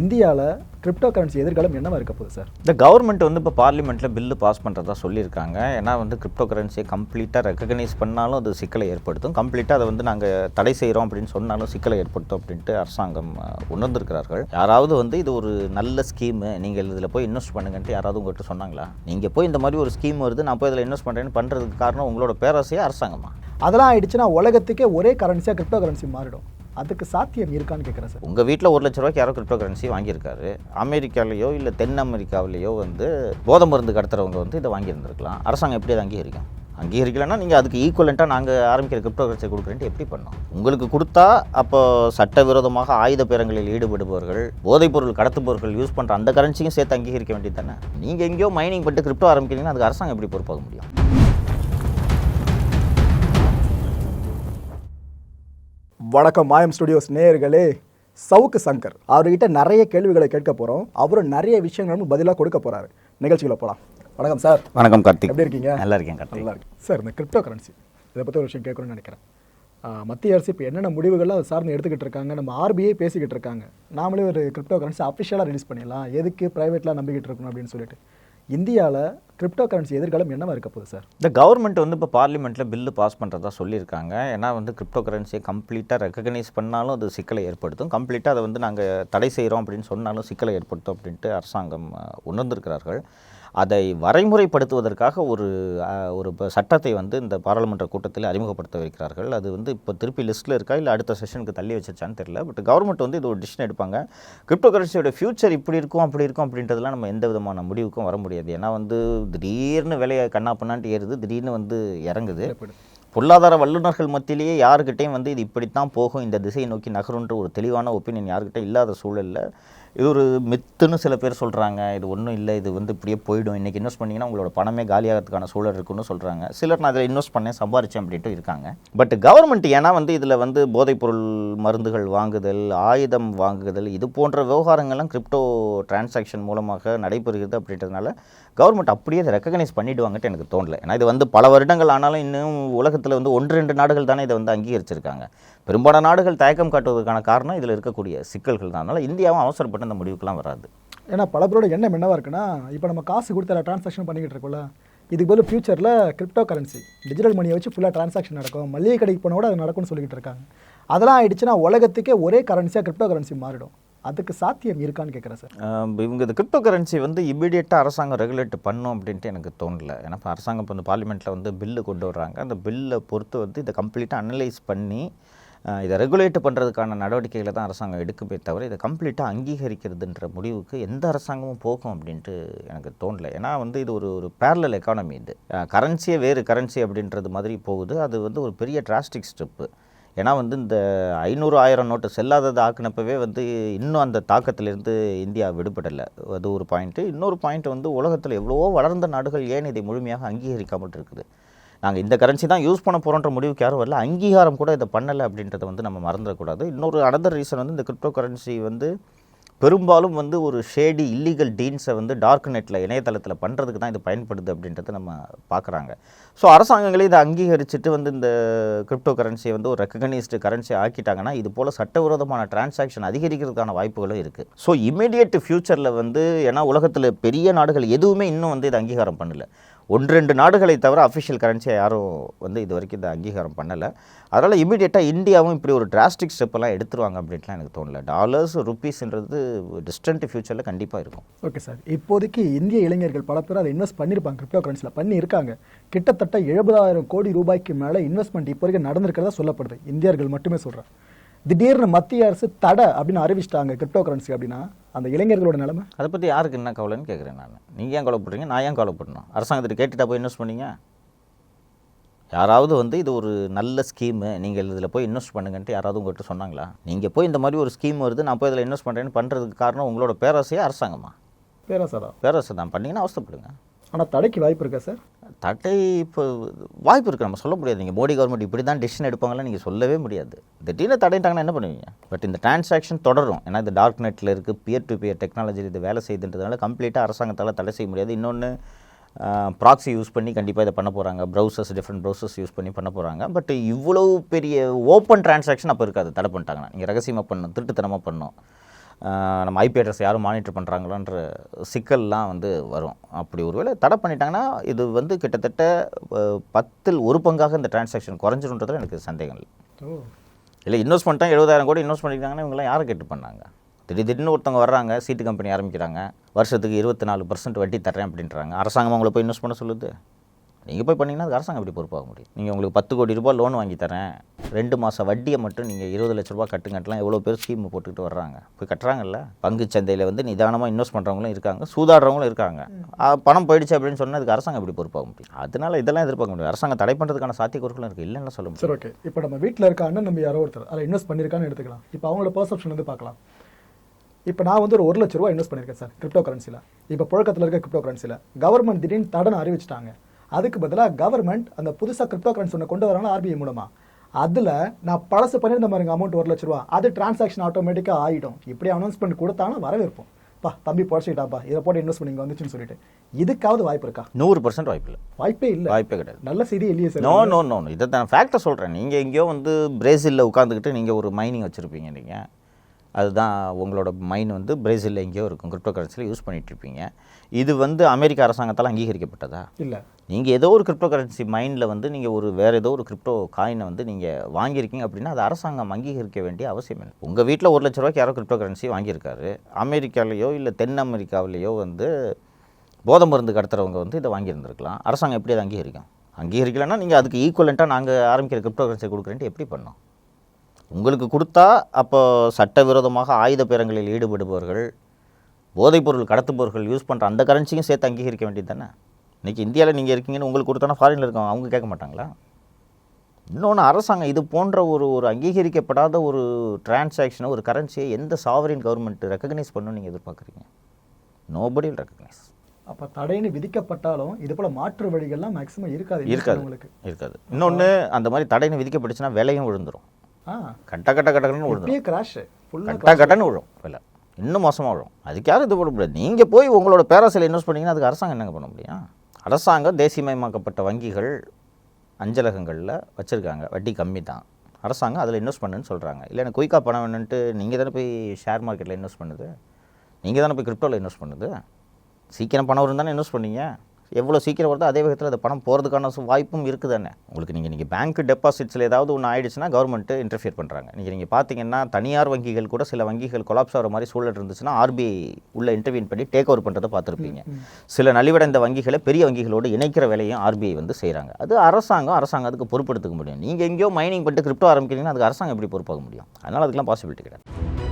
இந்தியாவில் crypto currency எதிர்காலம் என்னவா இருக்க போகுது சார் இந்த கவர்மெண்ட் வந்து இப்போ பார்லிமெண்ட்டில் பில்லு பாஸ் பண்ணுறதா சொல்லியிருக்காங்க. ஏன்னா வந்து கிரிப்டோ கரன்சியை கம்ப்ளீட்டாக ரெக்கக்னைஸ் பண்ணாலும் அது சிக்கலை ஏற்படுத்தும். கம்ப்ளீட்டாக அதை வந்து நாங்கள் தடை செய்கிறோம் அப்படின்னு சொன்னாலும் சிக்கலை ஏற்படுத்தும் அப்படின்ட்டு அரசாங்கம் உணர்ந்திருக்கிறார்கள். யாராவது வந்து இது ஒரு நல்ல ஸ்கீமு நீங்கள் இதில் போய் இன்வெஸ்ட் பண்ணுங்கன்ட்டு யாராவது உங்கள்கிட்ட சொன்னாங்களா? நீங்கள் போய் இந்த மாதிரி ஒரு ஸ்கீம் வருது நான் போய் இதில் இன்வெஸ்ட் பண்ணுறேன்னு பண்ணுறதுக்கு காரணம் உங்களோட பேராசையா அரசாங்கமா? அதெல்லாம் ஆயிடுச்சுன்னா உலகத்துக்கே ஒரே கரன்சியாக கிரிப்டோ கரன்சி மாறிடும். அதுக்கு சாத்தியம் இருக்கான்னு கேட்குறேன் சார். உங்கள் வீட்டில் ஒரு லட்ச ரூபாய்க்கு யாரோ கிரிப்டோ கரன்சி வாங்கியிருக்காரு. அமெரிக்காலேயோ இல்லை தென் அமெரிக்காவிலேயோ வந்து போதை மருந்து கடத்துறவங்க வந்து இதை வாங்கியிருந்திருக்கலாம். அரசாங்கம் எப்படி அதை அங்கீகரிக்கும்? அங்கீகரிக்கலைன்னா நீங்கள் அதுக்கு ஈக்குவலண்ட்டாக நாங்கள் ஆரம்பிக்கிற கிரிப்டோ கரன்சி கொடுக்குறேன்ட்டு எப்படி பண்ணோம்? உங்களுக்கு கொடுத்தா அப்போ சட்டவிரோதமாக ஆயுத பேரங்களில் ஈடுபடுபவர்கள் போதைப்பொருள் கடத்துபவர்கள் யூஸ் பண்ணுற அந்த கரன்சியும் சேர்த்து அங்கீகரிக்க வேண்டியது தானே? நீங்கள் எங்கேயோ மைனிங் பண்ணிட்டு கிரிப்டோ ஆரம்பிக்கிறீங்கன்னா அதுக்கு அரசாங்கம் எப்படி பொறுப்பாக முடியும்? வணக்கம் மாயம் ஸ்டுடியோஸ் நேயர்களே. சவுக்கு சங்கர். அவர்கிட்ட நிறைய கேள்விகளை கேட்க போகிறோம் அவரும் நிறைய விஷயங்களும் பதிலாக கொடுக்க போகிறாரு நிகழ்ச்சிகளை போகலாம் வணக்கம் சார் வணக்கம் கார்த்திக். எப்படி இருக்கீங்க? நல்லா இருக்கேன் கார்த்திக். நல்லா இருக்கு சார் இந்த கிரிப்டோ கரன்சி இதை பற்றி ஒரு விஷயம் கேட்கணும்னு நினைக்கிறேன். மத்திய அரசு இப்போ என்னென்ன முடிவுகள்லாம் அதை சார்ந்து எடுத்துக்கிட்டு இருக்காங்க? நம்ம ஆர்பிஐ பேசிக்கிட்டு இருக்காங்க. நாமளே ஒரு கிரிப்டோ கரன்சி அஃபிஷியலாக ரிலீஸ் பண்ணிடலாம். எதுக்கு ப்ரைவேட்லாம் நம்பிக்கிட்டு இருக்கணும் அப்படின்னு சொல்லிட்டு. இந்தியாவில் கிரிப்டோ கரன்சி எதிர்காலம் என்னவா இருக்க போகுது சார் இந்த கவர்மெண்ட் வந்து இப்போ பார்லிமெண்ட்டில் பில்லு பாஸ் பண்ணுறதா சொல்லியிருக்காங்க. ஏன்னா வந்து கிரிப்டோ கரன்சியை கம்ப்ளீட்டாக ரெக்கக்னைஸ் பண்ணாலும் அது சிக்கலை ஏற்படுத்தும். கம்ப்ளீட்டாக அதை வந்து நாங்கள் தடை செய்கிறோம் அப்படின்னு சொன்னாலும் சிக்கலை ஏற்படுத்தும் அப்படின்ட்டு அரசாங்கம் உணர்ந்திருக்கிறார்கள். அதை வரைமுறைப்படுத்துவதற்காக ஒரு ஒரு சட்டத்தை வந்து இந்த பாராளுமன்ற கூட்டத்தில் அறிமுகப்படுத்த வைக்கிறார்கள். அது வந்து இப்போ திருப்பி லிஸ்ட்டில் இருக்கா? இல்லை அடுத்த செஷனுக்கு தள்ளி வச்சிருச்சான்னு தெரியல. பட் கவர்மெண்ட் வந்து இது ஒரு டிசிஷன் எடுப்பாங்க. கிரிப்டோ கரன்சியோட ஃபியூச்சர் இப்படி இருக்கும் அப்படி இருக்கும் அப்படின்றதுலாம் நம்ம எந்த விதமான முடிவுக்கும் வர முடியாது. ஏன்னா வந்து திடீர்னு விலையை கண்ணா பண்ணான்ட்டு ஏறுது திடீர்னு வந்து இறங்குது. பொருளாதார வல்லுநர்கள் மத்தியிலேயே யாருக்கிட்டையும் வந்து இது இப்படித்தான் போகும். இந்த திசையை நோக்கி நகருன்ற ஒரு தெளிவான ஒப்பீனியன் யாருக்கிட்ட இல்லாத சூழலில் இது ஒரு மித்துன்னு சில பேர் சொல்கிறாங்க இது ஒன்றும் இல்லை இது வந்து இப்படியே போயிடும். இன்றைக்கி இன்வெஸ்ட் பண்ணிங்கன்னா உங்களோட பணமே காலியாகிறதுக்கான சூழல் இருக்குன்னு சொல்கிறாங்க சிலர் நான் அதில் இன்வெஸ்ட் பண்ணேன் சம்பாரிச்சேன் அப்படின்ட்டு இருக்காங்க. பட் கவர்மெண்ட் ஏன்னா வந்து இதில் வந்து போதைப்பொருள் மருந்துகள் வாங்குதல் ஆயுதம் வாங்குதல் இது போன்ற விவகாரங்கள்லாம் கிரிப்டோ டிரான்சாக்ஷன் மூலமாக நடைபெறுகிறது அப்படின்றதுனால கவர்மெண்ட் அப்படியே அதை ரெக்கக்னைஸ் பண்ணிடுவாங்கட்டு எனக்கு தோணலை. ஏன்னா இது வந்து பல வருடங்கள் ஆனாலும் இன்னும் உலகத்தில் வந்து ஒன்று ரெண்டு நாடுகள் தானே இதை வந்து அங்கீகரிச்சிருக்காங்க. பெரும்பாலான நாடுகள் தயக்கம் காட்டுவதற்கான காரணம் இதில் இருக்கக்கூடிய சிக்கல்கள் தான். அதனால் இந்தியாவும் அவசரப்பட்டு அந்த முடிவுக்கெல்லாம் வராது. ஏன்னா பல பேரோட எண்ணம் என்னவா இருக்குன்னா இப்போ நம்ம காசு கொடுத்து டிரான்சாக்ஷன் பண்ணிக்கிட்டு இருக்கோம்ல இதுக்கு பதில் ஃபியூச்சரில் கிரிப்டோ கரன்சி டிஜிட்டல் மணியை வச்சு ஃபுல்லாக டிரான்சாக்ஷன் நடக்கும். மளிகை கடைக்கு போனால் கூட அது நடக்கும்னு சொல்லிக்கிட்டு இருக்காங்க. அதெல்லாம் ஆயிடுச்சுன்னா உலகத்துக்கே ஒரே கரன்சியாக கிரிப்டோ கரன்சி மாறிடும். அதுக்கு சாத்தியம் இருக்கான்னு கேட்குறேன் சார். இவங்க இந்த கிரிப்டோ கரன்சி வந்து இமீடியட்டாக அரசாங்கம் ரெகுலேட் பண்ணும் அப்படின்ட்டு எனக்கு தோணல. ஏன்னா இப்போ அரசாங்கம் இப்போ இந்த பார்லிமெண்ட்டில் வந்து பில்லு கொண்டு வர்றாங்க. அந்த பில்லை பொறுத்து வந்து இதை கம்ப்ளீட்டாக அனலைஸ் பண்ணி இதை ரெகுலேட் பண்ணுறதுக்கான நடவடிக்கைகளை தான் அரசாங்கம் எடுக்குமே தவிர இதை கம்ப்ளீட்டாக அங்கீகரிக்கிறதுன்ற முடிவுக்கு எந்த அரசாங்கமும் போகும் அப்படின்ட்டு எனக்கு தோணல. ஏன்னா வந்து இது ஒரு ஒரு பேரலல் எக்கானமி இது. கரன்சியே வேறு கரன்சி அப்படின்றது மாதிரி போகுது. அது வந்து ஒரு பெரிய டிராஸ்டிக் ஸ்டெப்பு ஏன்னா வந்து இந்த ஐநூறு ஆயிரம் நோட்டு செல்லாதது ஆக்குனப்பவே வந்து இன்னும் அந்த தாக்கத்திலிருந்து இந்தியா விடுபடலை. அது ஒரு பாயிண்ட்டு இன்னொரு பாயிண்ட் வந்து உலகத்தில் எவ்வளவோ வளர்ந்த நாடுகள் ஏன் இதை முழுமையாக அங்கீகரிக்காமல் இருக்குது நாங்கள் இந்த கரன்சி தான் யூஸ் பண்ண போகிறோன்ற முடிவுக்கு யாரும் வரல. அங்கீகாரம் கூட இதை பண்ணலை அப்படின்றத வந்து நம்ம மறந்துடக்கூடாது. இன்னொரு அனதர் ரீசன் வந்து இந்த கிரிப்டோ கரன்சி வந்து பெரும்பாலும் வந்து ஒரு ஷேடி இல்லீகல் டீன்ஸை வந்து டார்க் நெட்டில் இணையதளத்தில் பண்ணுறதுக்கு தான் இது பயன்படுது அப்படின்றத நம்ம பார்க்குறாங்க. ஸோ அரசாங்கங்களே இதை அங்கீகரிச்சுட்டு வந்து இந்த கிரிப்டோ கரன்சியை வந்து ஒரு ரெக்கக்னைஸ்டு கரன்சி ஆக்கிட்டாங்கன்னா இது போல் சட்டவிரோதமான டிரான்சாக்ஷன் அதிகரிக்கிறதுக்கான வாய்ப்புகளும் இருக்குது ஸோ இமீடியட் ஃப்யூச்சரில் வந்து ஏன்னா உலகத்தில் பெரிய நாடுகள் எதுவுமே இன்னும் வந்து இதை அங்கீகாரம் பண்ணல. ஒன்று ரெண்டு நாடுகளை தவிர அஃபிஷியல் கரன்சியை யாரும் வந்து இது வரைக்கும் இதை அங்கீகாரம் பண்ணலை. அதனால் இமீடியட்டாக இந்தியாவும் இப்படி ஒரு டிராஸ்டிக் ஸ்டெப்பெல்லாம் எடுத்துருவாங்க அப்படின்ட்டுலாம் எனக்கு தோணல. டாலர்ஸ் ருப்பீஸ்ன்றது டிஸ்டன்ட் ஃபியூச்சரில் கண்டிப்பாக இருக்கும். ஓகே சார் இப்போதைக்கு இந்திய இளைஞர்கள் பல பேர் அதை இன்வெஸ்ட் பண்ணியிருப்பாங்க கிரிப்டோ கரன்சியில் பண்ணியிருக்காங்க. கிட்டத்தட்ட எழுபதாயிரம் கோடி ரூபாய்க்கு மேலே இன்வெஸ்ட்மெண்ட் இப்போ வரைக்கும் நடந்திருக்கிறதா சொல்லப்படுது. இந்தியர்கள் மட்டுமே சொல்கிறேன் திடீர்னு மத்திய அரசு தடை அப்படின்னு அறிவிச்சிட்டாங்க கிரிப்டோ கரன்சி அப்படின்னா அந்த இளைஞர்களோட நிலைமை? அதை பற்றி யாருக்கு என்ன கவலைன்னு கேட்குறேன் நான். நீங்கள் ஏன் கவலைப்படுறீங்க? நான் ஏன் கவலைப்படணும்? அரசாங்கத்திட்ட கேட்டுட்டா போய் இன்வெஸ்ட் பண்ணீங்க? யாராவது வந்து இது ஒரு நல்ல ஸ்கீமு நீங்கள் இதில் போய் இன்வெஸ்ட் பண்ணுங்கன்ட்டு யாராவது உங்கள்கிட்ட சொன்னாங்களா? நீங்கள் போய் இந்த மாதிரி ஒரு ஸ்கீம் வருது நான் போய் இதில் இன்வெஸ்ட் பண்ணுறேன்னு பண்ணுறதுக்கு காரணம் உங்களோட பேராசையா அரசாங்கமா? பேராசாரா பேராசை தான். பண்ணீங்கன்னா அவஸ்தைப்படுங்க. ஆனால் தடைக்கு வாய்ப்பு இருக்கா சார் தடை இப்போ வாய்ப்பு இருக்குது நம்ம சொல்ல முடியாது. நீங்கள் மோடி கவர்மெண்ட் இப்படி தான் டிசிஷன் எடுப்பாங்கன்னு நீங்கள் சொல்லவே முடியாது. திடீர்னு தடைட்டாங்கன்னா என்ன பண்ணுவீங்க? பட் இந்த டிரான்சாக்ஷன் தொடரும். ஏன்னா இது டார்க் நெட்டில் இருக்குது பியர் டு பியர் டெக்னாலஜி இது வேலை செய்துன்றதுனால கம்ப்ளீட்டாக அரசாங்கத்தால் தடை செய்ய முடியாது. இன்னொன்று ப்ராக்ஸி யூஸ் பண்ணி கண்டிப்பாக இதை பண்ண போகிறாங்க ப்ரௌசர்ஸ் டிஃப்ரெண்ட் ப்ரௌசர்ஸ் யூஸ் பண்ணி பண்ண போகிறாங்க பட் இவ்வளோ பெரிய ஓப்பன் டிரான்சாக்ஷன் அப்போ இருக்காது. தடை பண்ணிட்டாங்கன்னா. நீங்கள் ரகசியமாக பண்ணணும். திருட்டுத்தனமாக பண்ணணும். நம்ம ஐபி அட்ரஸ் யாரும் மானிட்டர் பண்ணுறாங்களோன்ற சிக்கல்லாம் வந்து வரும். அப்படி ஒருவேளை தடை பண்ணிட்டாங்கன்னா இது வந்து கிட்டத்தட்ட பத்தில் ஒரு பங்காக இந்த டிரான்சாக்ஷன் குறைஞ்சிருன்றதுல எனக்கு சந்தேகம் இல்லை. இல்லை இன்வெஸ்ட் பண்ணிட்டா எழுபதாயிரம் கோடி இன்வெஸ்ட் பண்ணியிருக்காங்கன்னா இவங்கெல்லாம் யாரை கேட்டு பண்ணாங்க? திடீர் திடீர்னு ஒருத்தவங்க வர்றாங்க சீட்டு கம்பெனி ஆரம்பிக்கிறாங்க வருஷத்துக்கு இருபத்தி நாலு பர்சன்ட் வட்டி தரேன் அப்படின்றாங்க. அரசாங்கம் உங்களை போய் இன்வெஸ்ட் பண்ண சொல்லுது? நீங்கள் போய் பண்ணீங்கன்னா அது அரசாங்கம் எப்படி பொறுப்பாக முடியும்? நீங்கள் உங்களுக்கு பத்து கோடி ரூபாய் லோன் வாங்கி தரேன் ரெண்டு மாதம் வட்டியை மட்டும் நீங்கள் இருபது லட்ச ரூபா கட்டுங்கட்டலாம் எவ்வளோ பேர் ஸ்கீம் போட்டுக்கிட்டு வர்றாங்க. போய் கட்டுறாங்கல்ல? பங்கு சந்தையில் வந்து நிதானமாக இன்வெஸ்ட் பண்ணுறவங்களும் இருக்காங்க சூதாடுறவங்களும் இருக்காங்க. பணம் போயிடுச்சு அப்படின்னு சொன்னால் அதுக்கு அரசாங்கம் எப்படி பொறுப்பாக முடியும் அதனால இதெல்லாம் எதிர்பார்க்க முடியும் அரசாங்கம் தடை பண்ணுறதுக்கான சாத்தியக்கூறுகளும் இருக்குது இல்லைன்னு சொல்ல முடியும் சரி ஓகே இப்போ நம்ம வீட்டில் இருக்க அண்ணன் நம்ம யாரோ ஒருத்தர் அதில் இன்வெஸ்ட் பண்ணியிருக்கான்னு எடுத்துக்கலாம். இப்போ அவங்களோட பர்செப்ஷன் வந்து பார்க்கலாம். இப்போ நான் வந்து ஒரு ஒரு லட்ச ரூபா இன்வெஸ்ட் பண்ணியிருக்கேன் சார் கிரிப்டோ கரன்சியில் இப்போ புழக்கத்தில் இருக்க கிரிப்டோ கரன்சியில் கவர்மெண்ட் திடீர்னு தடன் அறிவிச்சிட்டாங்க. அதுக்கு பதிலாக கவர்மெண்ட் அந்த புதுசாக கிரிப்டோ கரன்சி ஒன்று கொண்டு வராங்க ஆர்பிஐ மூலமாக அதில் நான் பழசு பண்ணியிருந்த மாதிரி அமௌண்ட் ஒரு லட்ச ரூபா. அது டிரான்சாக்ஷன் ஆட்டோமேட்டிக்காக ஆகிடும் இப்படி அனௌன்ஸ்மெண்ட் கொடுத்தாங்கன்னா வரவேற்போம். பா தம்பி பொழைச்சிக்கிட்டாப்பா இதை போட்டு இன்வெஸ்ட் பண்ணி வந்துச்சுன்னு சொல்லிட்டு. இதுக்காவது வாய்ப்பு இருக்கா? நூறு பர்சன்ட் வாய்ப்பு இல்லை. வாய்ப்பே இல்லை. வாய்ப்பே கிடையாது. நல்ல செய்தி இல்லையே சார். நோ நோ நோ இதை தான் ஃபேக்டை சொல்கிறேன் நீங்கள் எங்கேயோ வந்து பிரேசிலில் உட்காந்துக்கிட்டு நீங்கள் ஒரு மைனிங் வச்சுருப்பீங்க நீங்கள் அதுதான் உங்களோட மைன் வந்து பிரேசிலில் எங்கேயோ இருக்கும். கிரிப்டோ கரன்சியில் யூஸ் பண்ணிட்டு இருப்பீங்க இது வந்து அமெரிக்க அரசாங்கத்தால் அங்கீகரிக்கப்பட்டதா? இல்லை. நீங்கள் ஏதோ ஒரு கிரிப்டோ கரன்சி மைண்டில் வந்து நீங்கள் ஒரு வேறு ஏதோ ஒரு கிரிப்டோ காயினை வந்து நீங்கள் வாங்கியிருக்கீங்க அப்படின்னா அது அரசாங்கம் அங்கீகரிக்க வேண்டிய அவசியம் இல்லை. உங்கள் வீட்டில் ஒரு லட்ச ரூபாய்க்கு யாரோ கிரிப்டோ கரன்சி வாங்கியிருக்காரு. அமெரிக்காலேயோ இல்லை தென் அமெரிக்காவிலேயோ வந்து போதை மருந்து கடத்துறவங்க வந்து இதை வாங்கியிருந்திருக்கலாம். அரசாங்கம் எப்படி அதை அங்கீகரிக்கும்? அங்கீகரிக்கலைன்னா நீங்கள் அதுக்கு ஈக்குவலண்ட்டாக நாங்கள் ஆரம்பிக்கிற கிரிப்டோ கரன்சி கொடுக்குறேன்ட்டு எப்படி பண்ணோம் உங்களுக்கு கொடுத்தா அப்போ சட்டவிரோதமாக ஆயுத பேரங்களில் ஈடுபடுபவர்கள் போதைப்பொருள் கடத்துபவர்கள் யூஸ் பண்ணுற அந்த கரன்சியும் சேர்த்து அங்கீகரிக்க வேண்டியது தானே? இன்றைக்கி இந்தியாவில் நீங்கள் இருக்கீங்கன்னு உங்களுக்கு கொடுத்தோன்னா ஃபாரினில் இருக்கவங்க அவங்க கேட்க மாட்டாங்களா? இன்னொன்று அரசாங்கம் இது போன்ற ஒரு ஒரு அங்கீகரிக்கப்படாத ஒரு டிரான்சாக்ஷனை ஒரு கரன்சியை எந்த சாவரின் கவர்மெண்ட் ரெக்கக்னைஸ் பண்ணணும்னு நீங்கள் எதிர்பார்க்குறீங்க? நோபடி ரெக்கக்னைஸ் அப்ப தடைன்னு விதிக்கப்பட்டாலும் இது போல மாற்று வழிகள்லாம் மேக்ஸிமம் இருக்காது இருக்காது உங்களுக்கு. இருக்காது. இன்னொன்று அந்த மாதிரி தடைன்னு விதிக்கப்பட்டுச்சுன்னா விலையும் விழுந்துரும். ஆ கட்ட கட்ட கட்டன்னு விழுந்துரும். இப்பயே கிராஷ் கட்டா கட்டன்னு விழும். விலை இன்னும் மோசமாக விழும். அதுக்கு யாரும் இது பண்ண முடியாது? நீங்கள் போய் உங்களோட பேராசையில் இன்வெஸ்ட் பண்ணீங்கன்னா அதுக்கு அரசாங்கம் என்னங்க பண்ண முடியும்? அரசாங்கம் தேசியமயமாக்கப்பட்ட வங்கிகள் அஞ்சலகங்களில் வச்சுருக்காங்க. வட்டி கம்மி தான். அரசாங்கம் அதில் இன்வெஸ்ட் பண்ணுன்னு சொல்கிறாங்க இல்லை எனக்கு குயிக்காக பணம் வேணுன்ட்டு நீங்கள் தானே போய் ஷேர் மார்க்கெட்டில் இன்வெஸ்ட் பண்ணுது? நீங்கள் தானே போய் கிரிப்டோவில் இன்வெஸ்ட் பண்ணுது? சீக்கிரம் பணம் வரும் தானே இன்வெஸ்ட் பண்ணீங்க? எவ்வளோ சீக்கிரம் வருதோ அதே விதத்தில் அது பணம் போகிறதுக்கான வாய்ப்பும் இருக்குது தானே. உங்களுக்கு நீங்கள் நீங்கள் பேங்க் டெபாசிட்ஸில் ஏதாவது ஒன்று ஆயிடுச்சுன்னா கவர்மெண்ட்டு இன்டர்ஃபியர் பண்ணுறாங்க நீங்கள் நீங்கள் பார்த்தீங்கன்னா தனியார் வங்கிகள் கூட சில வங்கிகள் கொலாப்ஸ் ஆகிற மாதிரி சூழல் இருந்துச்சுன்னா ஆர்பிஐ உள்ள இன்டர்வியூன் பண்ணி டேக் ஓவர் பண்ணுறதை பார்த்துருப்பீங்க சில நலிவடைந்த வங்கிகளை பெரிய வங்கிகளோடு இணைக்கிற வேலையும் ஆர்பிஐ வந்து செய்கிறாங்க அது அரசாங்கம் அரசாங்கம் அதுக்கு பொறுப்பெடுத்துக்க முடியும். நீங்கள் எங்கேயோ மைனிங் பண்ணிட்டு கிரிப்டோ ஆரம்பிக்கிறீங்கன்னா அதுக்கு அரசாங்கம் எப்படி பொறுப்பாக முடியும்? அதனால் அதுக்கெல்லாம் பாசிபிலிட்டி கிடையாது.